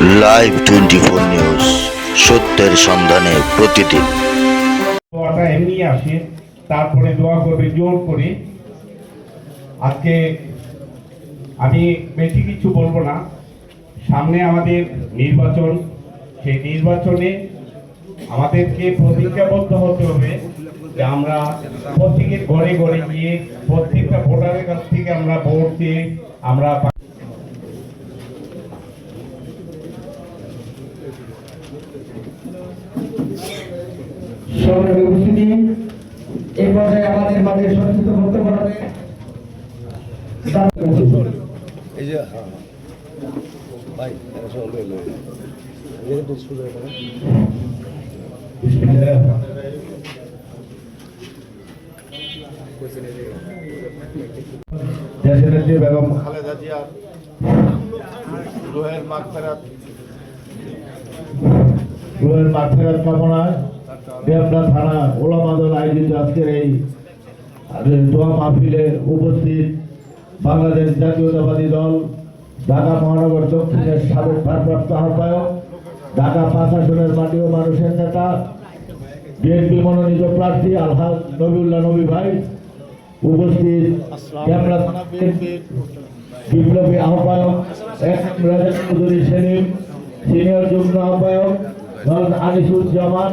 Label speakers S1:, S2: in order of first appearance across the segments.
S1: Live twenty four news সত্যের সন্ধানে প্রতিদিন।
S2: দোয়াটা এমনি আসে, তারপরে দোয়া করবে, জোর করে। আজকে আমি বেশি কিছু বলব না। সামনে আমাদের নির্বাচন, সেই নির্বাচনে আমাদেরকে প্রতিজ্ঞাবদ্ধ হতে হবে যে আমরা প্রত্যেকের ঘরে ঘরে গিয়ে প্রত্যেকটা ভোটারের কাছ থেকে আমরা ভোট দিয়ে আমরা
S3: সরকারের উপস্থিতি। এই পর্যায়ে আমাদের মাঝে সংক্ষিপ্ত বক্তব্য রাখবে
S2: দেশের নেত্রী বেগম খালেদা জিয়ার রুহের কামনায় দেবনা থানা ওলামাদল আয়োজিত আজকের এই দোয়া মাহফিলে উপস্থিত বাংলাদেশ জাতীয়তাবাদী দল, ঢাকা মহানগর দক্ষিণের সাবেক ভারপ্রাপ্ত আহ্বায়ক, ঢাকা পাঁচ আসনের মাটি ও মানুষের নেতা, বিএনপি মনোনীত প্রার্থী আলহাজ নবিউল্লাহ নবী ভাই, উপস্থিত ক্যামরা বিপ্লবী আহ্বায়ক এস এম রাজা চৌধুরী সেলিম, সিনিয়র যুগ্ম আহ্বায়ক আনিসুজ্জামান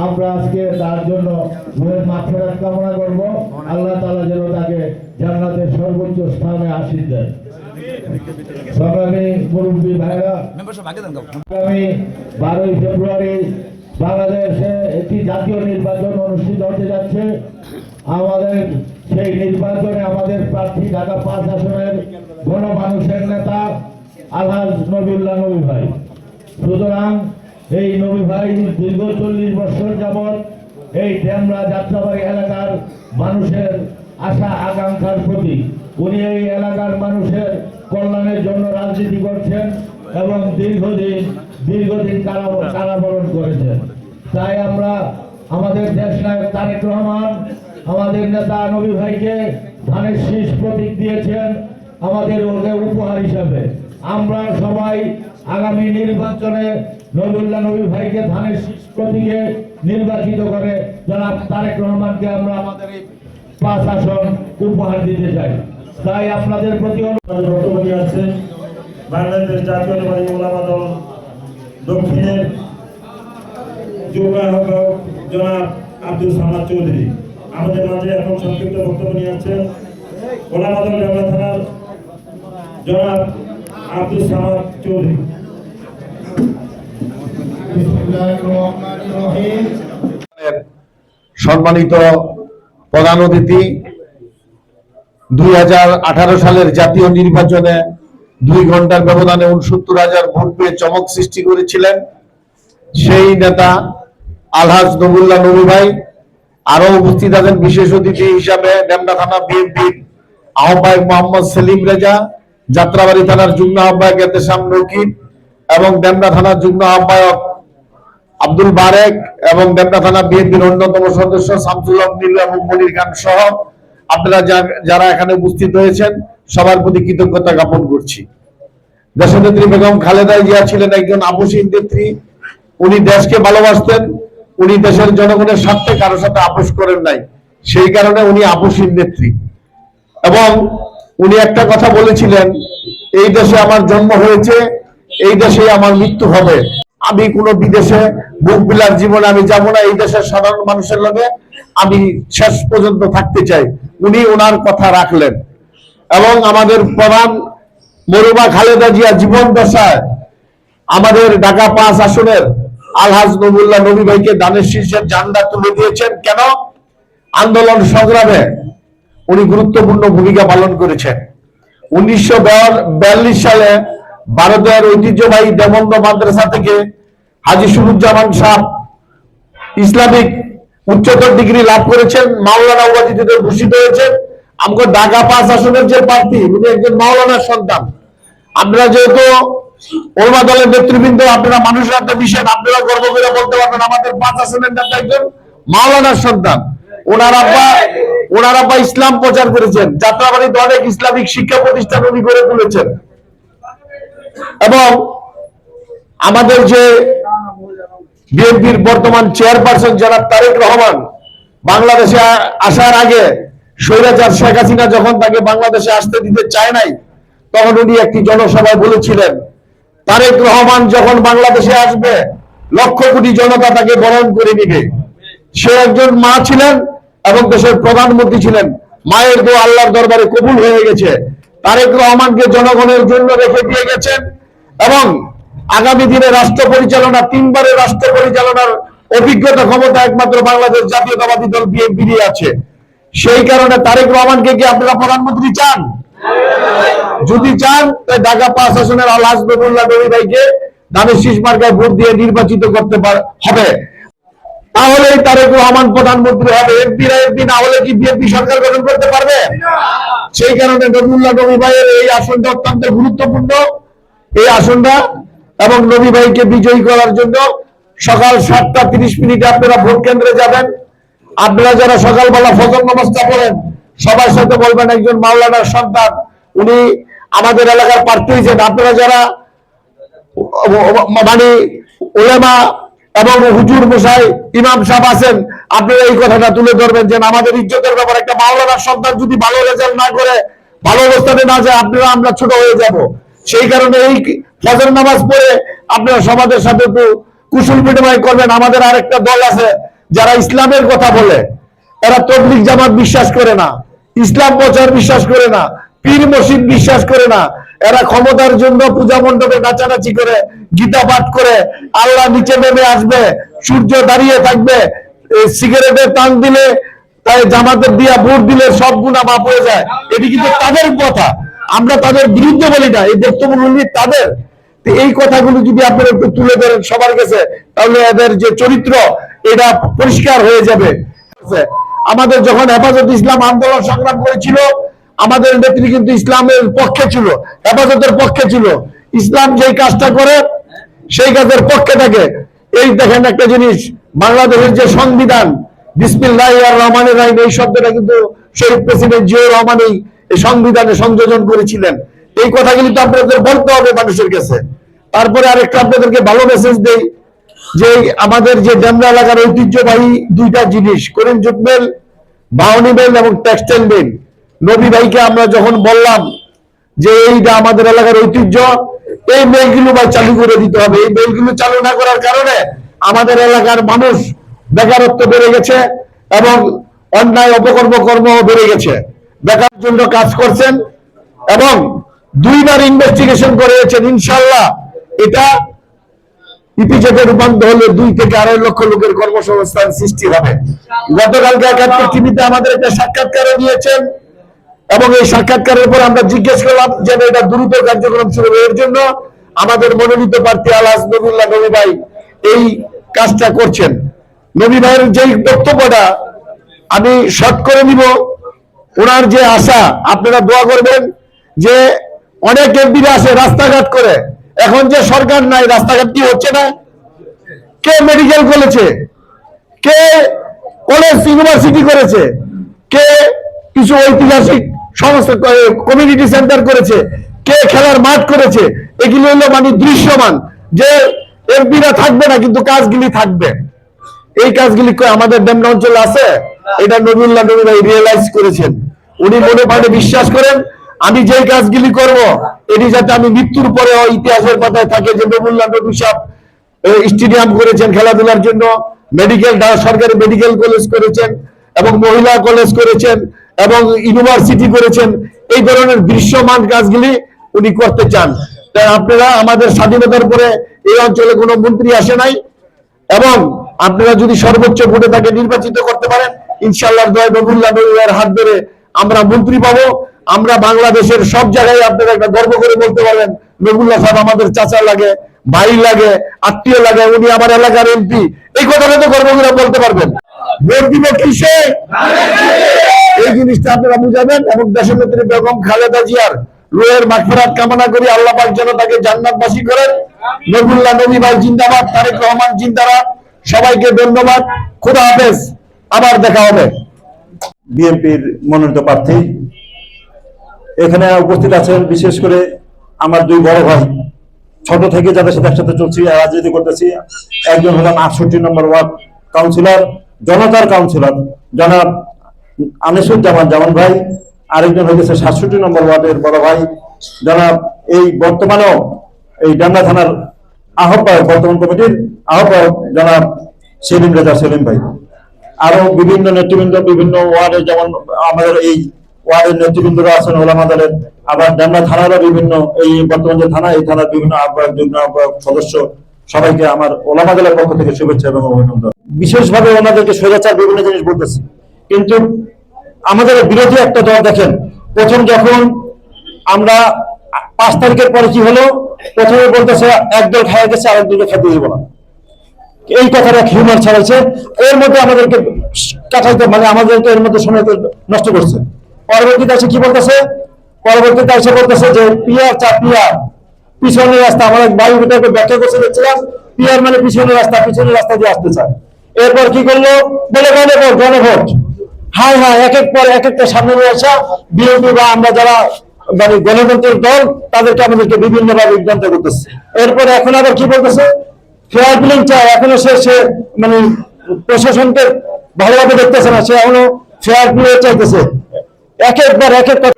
S2: আমরা আজকে তার জন্য রুহের মাফেরাত কামনা করব। আল্লাহ তাআলা যেন তাকে জান্নাতের সর্বোচ্চ স্থানে আশীষ দেন। সংগ্রামী মুরব্বী ভাইরা আগামী বারোই ফেব্রুয়ারি বাংলাদেশে একটি জাতীয় নির্বাচন অনুষ্ঠিত হতে যাচ্ছে। আমাদের সেই নির্বাচনে আমাদের প্রার্থী ঢাকা পাঁচ আসনের গণমানুষের নেতা আলহাজ নবীউল্লাহ নবী ভাই। সুতরাং এই নবী ভাই দীর্ঘ চল্লিশ বছর যাবৎ এই ড্যামরা যাত্রাবাড়ি এলাকার মানুষের আশা আকাঙ্ক্ষার প্রতি উনি এই এলাকার মানুষের কল্যাণের জন্য রাজনীতি করছেন এবং দীর্ঘদিন দীর্ঘদিন কারাবরণ করেছেন। তাই আমরা আমাদের দেশ নায়ক তারেক রহমান, আমাদের নেতা নবী ভাইকে ধানের শীষ প্রতীক দিয়েছেন আমাদের ওকে উপহার হিসাবে। আমরা সবাই আগামী নির্বাচনে নবুল্লাহ নবী ভাইকে ধানের প্রতীকে নির্বাচিত করে জনাব তারেক রহমানকে আমরা আমাদের এই পাঁচ আসন উপহার দিতে চাই। তাই আপনাদের প্রতি অনুরোধ
S4: আসছেন বাংলাদেশ জাতীয়তাবাদী ওলামা দল দক্ষিণের যুগ্ম জনাব আব্দুল সামাদ চৌধুরী। আমাদের মাঝে এখন সংক্ষিপ্ত বক্তব্য নিয়ে আসছেন। ওলামা দল জনাব আব্দুল সামাদ চৌধুরী।
S5: সম্মানিত প্রধান অতিথি, দুই সালের জাতীয় নির্বাচনে দুই ঘণ্টার ব্যবধানে উনসত্তর হাজার ভোট পেয়ে চমক সৃষ্টি করেছিলেন সেই নেতা আলহাজ নবুল্লাহ নবী ভাই। আরও উপস্থিত আছেন বিশেষ অতিথি হিসাবে ডেমরা থানা বিএনপির আহ্বায়ক মোহাম্মদ সেলিম রেজা, যাত্রাবাড়ি থানার যুগ্ম আহ্বায়ক এতেশাম নকিব এবং ডেমরা থানার যুগ্ম আহ্বায়ক আব্দুল বারেক এবং দেবনা থানা বিএনপির অন্যতম সদস্য শামসুল নীল এবং মনির খান সহ আপনারা যারা এখানে উপস্থিত হয়েছেন সবার প্রতি কৃতজ্ঞতা জ্ঞাপন করছি। দেশনেত্রী বেগম খালেদা জিয়া ছিলেন একজন আপসীন নেত্রী। উনি দেশকে ভালোবাসতেন, উনি দেশের জনগণের স্বার্থে কারোর সাথে আপোষ করেন নাই। সেই কারণে উনি আপসীন নেত্রী। এবং উনি একটা কথা বলেছিলেন, এই দেশে আমার জন্ম হয়েছে, এই দেশে আমার মৃত্যু হবে। আমি কোনো বিদেশে বুক বিলার জীবনে আমি যাব না, এই দেশের সাধারণ মানুষের লগে আমি শেষ পর্যন্ত থাকতে চাই। উনি ওনার কথা রাখলেন। এবং আমাদের প্রধান মরুবা খালেদা জিয়া জীবন দশায় আমাদের ঢাকা পাঁচ আসনের আলহাজ নবুল্লাহ নবী ভাইকে দানের শীর্ষের ঝান্ডা তুলে দিয়েছেন। কেন? আন্দোলন সংগ্রামে উনি গুরুত্বপূর্ণ ভূমিকা পালন করেছেন। উনিশশো বিয়াল্লিশ সালে ভারতের ঐতিহ্যবাহী দেবন্দ মাদ্রাসা থেকে হাজি সুরুজ্জামান সাহ ইসলামিক উচ্চতর ডিগ্রি লাভ করেছেন, মাওলানা উপাধিতে ভূষিত হয়েছেন। আমাকে ঢাকা পাঁচ আসনের যে প্রার্থী, উনি একজন মাওলানার সন্তান। আপনারা যেহেতু ওলমা দলের নেতৃবৃন্দ, আপনারা মানুষের হাতে মিশেন আপনারা গর্ব করে বলতে পারবেন আমাদের পাঁচ আসনের নেতা একজন মাওলানার সন্তান। ওনার আব্বা ওনার আব্বা ইসলাম প্রচার করেছেন যাত্রাবাড়িতে অনেক ইসলামিক শিক্ষা প্রতিষ্ঠান উনি গড়ে তুলেছেন। এবং আমাদের যে বিএনপির বর্তমান চেয়ারপারসন জনাব তারেক রহমান বাংলাদেশে আসার আগে স্বৈরাচার শেখ হাসিনা যখন তাকে বাংলাদেশে আসতে দিতে চায় নাই, তখন উনি একটি জনসভায় বলেছিলেন, তারেক রহমান যখন বাংলাদেশে আসবে, লক্ষ কোটি জনতা তাকে বরণ করে নিবে। সে একজন মা ছিলেন এবং দেশের প্রধানমন্ত্রী ছিলেন। মায়ের দো আল্লাহর দরবারে কবুল হয়ে গেছে। তারেক রহমানকে জনগণের জন্য রেখে দিয়ে গেছেন এবং আগামী দিনে রাষ্ট্র পরিচালনা, তিনবারের রাষ্ট্র পরিচালনার অভিজ্ঞতা ক্ষমতা একমাত্র বাংলাদেশ জাতীয়তাবাদী দল বিএনপি আছে। সেই কারণে তারেক রহমানকে কি আপনারা প্রধানমন্ত্রী চান? যদি চান, তাই ঢাকা পাঁচ আসনের আল হাসবেবুল্লাহ নবী ভাইকে শীষ মার্কায় ভোট দিয়ে নির্বাচিত করতে হবে। তাহলেই তারেক রহমান প্রধানমন্ত্রী হবে। এমপিরা এমপি না হলে কি বিএনপি সরকার গঠন করতে পারবে? সেই কারণে নবুল্লাহ নবী ভাইয়ের এই আসনটা অত্যন্ত গুরুত্বপূর্ণ। এই আসনটা এবং নবী ভাইকে বিজয়ী করার জন্য সকাল সাতটা তিরিশ মিনিটে আপনারা ভোট কেন্দ্রে যাবেন। আপনারা যারা সকালবেলা ফজর নামাজটা পড়েন, সবার সাথে বলবেন একজন মাওলানার সন্তান। উনি আমাদের এলাকার প্রার্থী হয়েছেন আপনারা যারা মানে ওলেমা এবং হুজুর মশাই, ইমাম সাহেব আছেন আপনারা এই কথাটা তুলে ধরবেন যে আমাদের ইজ্জতের ব্যাপার একটা মাওলানার সন্তান যদি ভালো রেজাল্ট না করে, ভালো অবস্থানে না যায়, আপনারা আমরা ছোট হয়ে যাব। সেই কারণে এই ফজর নামাজ পড়ে আপনারা সমাজের সাথে একটু কুশল বিনিময় করবেন। আমাদের আরেকটা দল আছে যারা ইসলামের কথা বলে। এরা তবলিক জামাত বিশ্বাস করে না, ইসলাম প্রচার বিশ্বাস করে না। পীর মসজিদ বিশ্বাস করে না। এরা ক্ষমতার জন্য পূজা মণ্ডপে নাচানাচি করে, গীতা পাঠ করে, আল্লাহ নিচে নেমে আসবে, সূর্য দাঁড়িয়ে থাকবে সিগারেটের টান দিলে, তাই জামাতের দিয়া ভোট দিলে সব গুণা মাপ হয়ে যায়। এটি কিন্তু তাদের কথা। আমরা তাদের বিরুদ্ধে বলি না, এই বক্তব্যগুলি তাদের। এই কথাগুলো যদি আপনারা একটু তুলে ধরেন সবার কাছে, তাহলে এদের যে চরিত্র, এটা পরিষ্কার হয়ে যাবে। আমাদের যখন হেফাজত ইসলাম আন্দোলন সংগ্রাম করেছিল আমাদের নেত্রী কিন্তু ইসলামের পক্ষে ছিল, হেফাজতের পক্ষে ছিল। ইসলাম যেই কাজটা করে, সেই কাজের পক্ষে থাকে। এই দেখেন একটা জিনিস, বাংলাদেশের যে সংবিধান, বিসমিল্লাহ রহমানের রাহিম, এই শব্দটা কিন্তু শহীদ প্রেসিডেন্ট জিয়াউর রহমান এই এই সংবিধানে সংযোজন করেছিলেন। এই কথাগুলি তো আপনাদের বলতে হবে মানুষের কাছে। তারপরে আরেকটা আপনাদেরকে ভালো মেসেজ দেই, যে আমাদের যে ডেমরা এলাকার ঐতিহ্যবাহী দুইটা জিনিস করিম জুট মিল বাউনি মিল এবং টেক্সটাইল মিল নবী ভাইকে আমরা যখন বললাম যে এইটা আমাদের এলাকার ঐতিহ্য, এই মেলগুলো ভাই চালু করে দিতে হবে। এই মেলগুলো চালু না করার কারণে আমাদের এলাকার মানুষ বেকারত্ব বেড়ে গেছে এবং অন্যায় অপকর্ম কর্ম বেড়ে গেছে। বেকার জন্য কাজ করছেন এবং দুইবার ইনভেস্টিগেশন করেছেন ইনশাল্লাহ এটা ইপিজেডে রূপান্তর হলে দুই থেকে আড়াই লক্ষ লোকের কর্মসংস্থান সৃষ্টি হবে। গতকালকে একাত্তর টিভিতে আমাদের একটা সাক্ষাৎকারও দিয়েছেন। এবং এই সাক্ষাৎকারের পর আমরা জিজ্ঞেস করলাম যেন এটা দ্রুত কার্যক্রম শুরু এর জন্য আমাদের মনোনীত প্রার্থী আলাস নবুল্লাহ নবী ভাই এই কাজটা করছেন। নবী ভাইয়ের যেই বক্তব্যটা আমি শর্ট করে নিব, ওনার যে আশা, আপনারা দোয়া করবেন যে অনেক এমপিরা আসে রাস্তাঘাট করে। এখন যে সরকার নাই, রাস্তাঘাট কি হচ্ছে না? কে মেডিকেল করেছে? কে কলেজ ইউনিভার্সিটি করেছে? কে কিছু ঐতিহাসিক সংস্থা কমিউনিটি সেন্টার করেছে কে খেলার মাঠ করেছে এগুলো হলো মানে দৃশ্যমান যে এমপিরা থাকবে না কিন্তু কাজগুলি থাকবে। এই কাজগুলি আমাদের ডেমনা অঞ্চলে আছে? এটা নবীল্লাহ নবী ভাই রিয়েলাইজ করেছেন। উনি মনে প্রাণে বিশ্বাস করেন আমি যেই কাজগুলি করব এটি যাতে আমি মৃত্যুর পরে ইতিহাসের পাতায় থাকে যে নবুল্লাহ নবী সাহেব স্টেডিয়াম করেছেন খেলাধুলার জন্য মেডিকেল সরকারি মেডিকেল কলেজ করেছেন এবং মহিলা কলেজ করেছেন। এবং ইউনিভার্সিটি করেছেন। এই ধরনের দৃশ্যমান কাজগুলি উনি করতে চান। তাই আপনারা আমাদের স্বাধীনতার পরে এই অঞ্চলে কোনো মন্ত্রী আসে নাই এবং আপনারা যদি সর্বোচ্চ ভোটে তাকে নির্বাচিত করতে পারেন ইনশাল্লাহ হাত ধরে আমরা মন্ত্রী পাবো। আমরা বাংলাদেশের সব জায়গায় আপনারা একটা গর্ব করে বলতে পারবেন, নবুল্লাহ সাহেব আমাদের চাচা লাগে, ভাই লাগে, আত্মীয় লাগে, উনি আমার এলাকার এমপি। এই কথাটা তো গর্ব করে বলতে পারবেন। ভোট দিব কিসে? জিনিসটা আপনারা বুঝাবেন এবং দেশনেত্রী বেগম খালেদা জিয়ার রুহের মাগফিরাত কামনা করি আল্লাহ পাক যেন তাকে জান্নাতবাসী করেন। নবুল্লাহ নবী ভাই জিন্দাবাদ, তারেক রহমান জিন্দাবাদ সবাইকে ধন্যবাদ। খুদা হাফেজ। আবার দেখা হবে।
S4: বিএনপির মনোনীত প্রার্থী এখানে উপস্থিত আছেন বিশেষ করে আমার দুই বড় ভাই। ছোট থেকে যাদের সাথে একসাথে চলছি রাজনীতি করতেছি, একজন হলেন আটষট্টি নম্বর ওয়ার্ড কাউন্সিলর, জনতার কাউন্সিলর। জনাব আনিসুজ্জামান জামান ভাই, আরেকজন হয়েছে সাতষট্টি নম্বর ওয়ার্ডের বড় ভাই। জনাব, এই বর্তমানেও এই ডান্ডা থানার আহ্বায়ক, বর্তমান কমিটির আহ্বায়ক জনাব সেলিম রেজা সেলিম ভাই। আরও বিভিন্ন নেতৃবৃন্দ, বিভিন্ন ওয়ার্ডে যেমন আমাদের এই ওয়ার্ডের নেতৃবৃন্দরা আছেন ওলামা দলের, আবার ডান্ডা থানারও বিভিন্ন এই বর্তমান যে থানা, এই থানার বিভিন্ন আহ্বায়ক, যুগ্ম আহ্বায়ক, সদস্য সবাইকে আমার ওলামা দলের পক্ষ থেকে শুভেচ্ছা এবং অভিনন্দন। বিশেষভাবে ওনাদেরকে স্বৈরাচার বিভিন্ন জিনিস বলতেছি। কিন্তু আমাদের বিরোধী একটা দল দেখেন, প্রথম যখন আমরা পাঁচ তারিখের পরে কি হলো, প্রথমে বলতেছে একদল খাওয়া গেছে, আরেক দলকে খেতে দিব না। এই কথাটা হিউমার ছাড়াইছে এর মধ্যে আমাদেরকে কাটাইতে মানে আমাদেরকে এর মধ্যে সময় নষ্ট করছে। পরবর্তীতে এসে কি বলতেছে? পরবর্তীতে এসে বলতেছে যে, পিয়ার চা, পিয়ার। পিছনের রাস্তা আমাদের বায়ু বিটাকে ব্যাখ্যা করছে দেখছিলাম পিয়ার মানে পিছনের রাস্তা পিছনের রাস্তা দিয়ে আসতে চায়। এরপর কি করল? বলে গণভোট গণভোট। হ্যাঁ হ্যাঁ এক এক পর এক একটা সামনে নিয়ে আসা বিএনপি বা আমরা যারা মানে গণতন্ত্রের দল, তাদেরকে আমাদেরকে বিভিন্ন ভাবে বিভ্রান্ত করতেছে। এরপরে এখন আবার কি বলতেছে? ফেয়ার বিলিং চায়, এখনও সে সে মানে প্রশাসনকে ভালোভাবে দেখতেছে না, সে এখনও ফেয়ার প্লে চাইতেছে। এক একবার এক একটা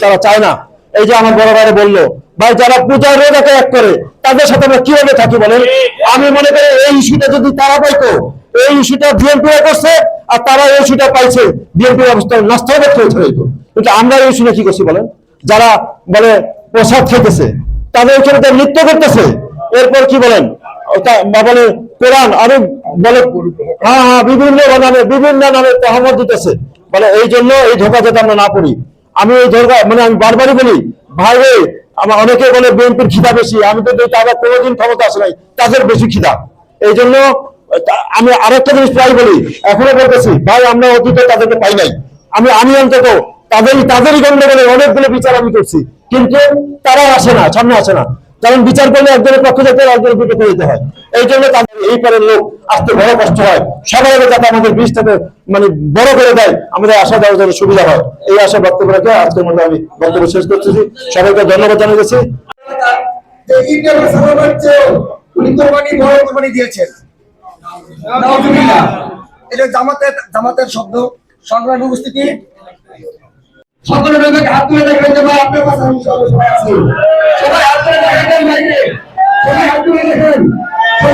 S4: তারা চায় না। এই যে আমার বড় ভাই বলল, ভাই যারা পূজার রোজাকে এক করে, তাদের সাথে আমরা কীভাবে থাকি বলেন? আমি মনে করি এই ইস্যুটা যদি তারা পাইতো, এই ইস্যুটা বিএনপি করছে আর তারা এই ইস্যুটা পাইছে বিএনপি অবস্থা নষ্ট হয়ে যেত কিন্তু আমরা এই ইস্যুটা কি করছি বলেন? যারা বলে প্রসাদ খেতেছে, তাদের ওখানে তারা নৃত্য করতেছে। এরপর কি বলেন? বলে কোরআন আরও বলে হ্যাঁ হ্যাঁ বিভিন্ন নামে বিভিন্ন নামে তহমত দিতেছে। বলে এই জন্য এই ধোকা যাতে আমরা না পড়ি। আমি এই ধোকা মানে আমি বারবারই বলি, ভাই আমার অনেকে বলে বিএনপির খিদা বেশি, আমি তো তারা কোনোদিন ক্ষমতা আসে নাই, তাদের বেশি খিদা। এই জন্য আমি আরেকটা জিনিস প্রায় বলি, এখনও বলতেছি, ভাই, আমরা অতীতে তাদেরকে পাই নাই। আমি আমি অন্তত তাদের তাদেরই গন্ডগোলে অনেকগুলো বিচার আমি করছি, কিন্তু তারা আসে না, সামনে আসে না। কারণ বিচার করলে একজনের পক্ষে যেতে হয় একজনের বিপক্ষে যেতে হয়। এই জন্য তাদের এই পারের লোক আসতে বড় কষ্ট হয়। সবাই যাতে আমাদের বীজটাকে মানে বড় করে দেয়, আমাদের আশা দেওয়ার জন্য সুবিধা হয়। এই আশা বক্তব্য রেখে, আজকের মধ্যে আমি বক্তব্য শেষ করতেছি। সবাইকে ধন্যবাদ জানিয়েছি।
S3: উনি কোরবানি বড় কোরবানি দিয়েছেন। এটা জামাতের জামাতের শব্দ। সংগ্রাম উপস্থিতি। সকলে মিলে হাত তুলে দেখবেন যে ভাই আপনার পাশে সবাই হাত তুলে দেখেন সবাই হাত তুলে দেখেন।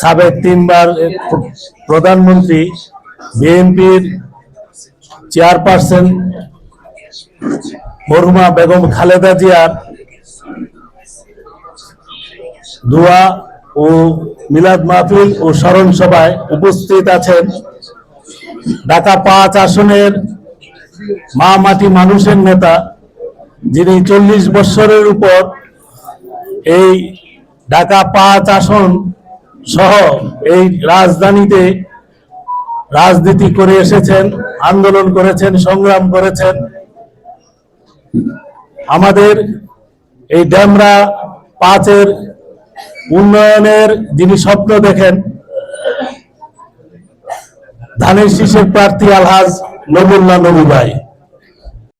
S6: সাবেক তিনবার প্রধানমন্ত্রী, বিএনপির চেয়ারপারসন মরহুমা বেগম খালেদা জিয়ার দোয়া ও মিলাদ মাহফিল ও স্মরণ সভায় উপস্থিত আছেন। ঢাকা পাঁচ আসনের মা মাটি মানুষের নেতা, যিনি চল্লিশ বৎসরের উপর এই ঢাকা পাঁচ আসন সহ এই রাজধানীতে রাজনীতি করে এসেছেন, আন্দোলন করেছেন, সংগ্রাম করেছেন। আমাদের এই ড্যামরা পাঁচের উন্নয়নের যিনি স্বপ্ন দেখেন, ধানের শীষের প্রার্থী আলহাজ নবুল্লাহ নবী ভাই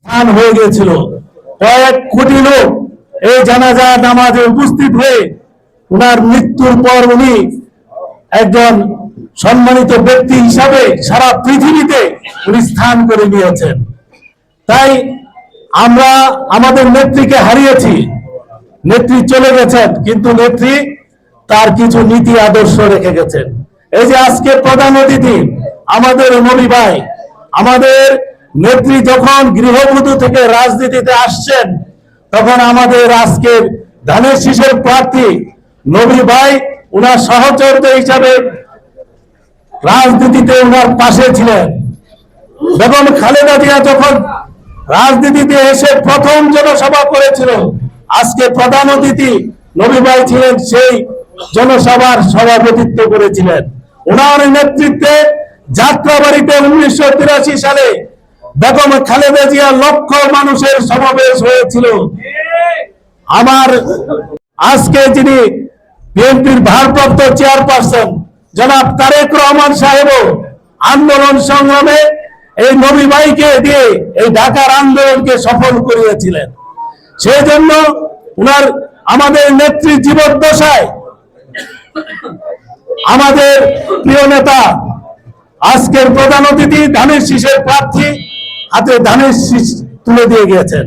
S6: ধান হয়ে গিয়েছিল, কয়েক কোটি লোক এই জানাজা নামাজে উপস্থিত হয়ে উনার মৃত্যুর পর উনি একজন সম্মানিত ব্যক্তি হিসাবে সারা পৃথিবীতে উনি স্থান করে নিয়েছেন। তাই আমরা আমাদের নেত্রীকে হারিয়েছি, নেত্রী চলে গেছেন, কিন্তু নেত্রী তার কিছু নীতি আদর্শ রেখে গেছেন। এই যে আজকে প্রধান অতিথি, আমাদের মনি ভাই, আমাদের নেত্রী যখন গৃহবধূ থেকে রাজনীতিতে আসছেন, তখন আমাদের আজকের ধানের শীষের প্রার্থী নবী ভাই, উনার সহচর্য হিসাবে রাজনীতিতে উনার পাশে ছিলেন। বেগম খালেদা জিয়া যখন রাজনীতিতে এসে প্রথম জনসভা করেছিল, আজকে প্রধান অতিথি নবী ভাই ছিলেন, সেই জনসভার সভাপতিত্ব করেছিলেন। ওনার নেতৃত্বে যাত্রাবাড়িতে উনিশশো তিরাশি সালে বেগম খালেদা জিয়া লক্ষ মানুষের সমাবেশ হয়েছিল। আমার আজকে যিনি বিএনপির ভারপ্রাপ্ত চেয়ারপারসন জনাব তারেক রহমান সাহেবও আন্দোলন সংগ্রামে এই নবী ভাইকে দিয়ে এই ঢাকার আন্দোলনকে সফল করিয়েছিলেন। সেই জন্য উনার আমাদের নেত্রী জীবদ্দশায় আমাদের প্রিয় নেতা, আজকের প্রধান অতিথি ধানের শীষের প্রার্থী, হাতে ধানের শীষ তুলে দিয়ে গিয়েছেন।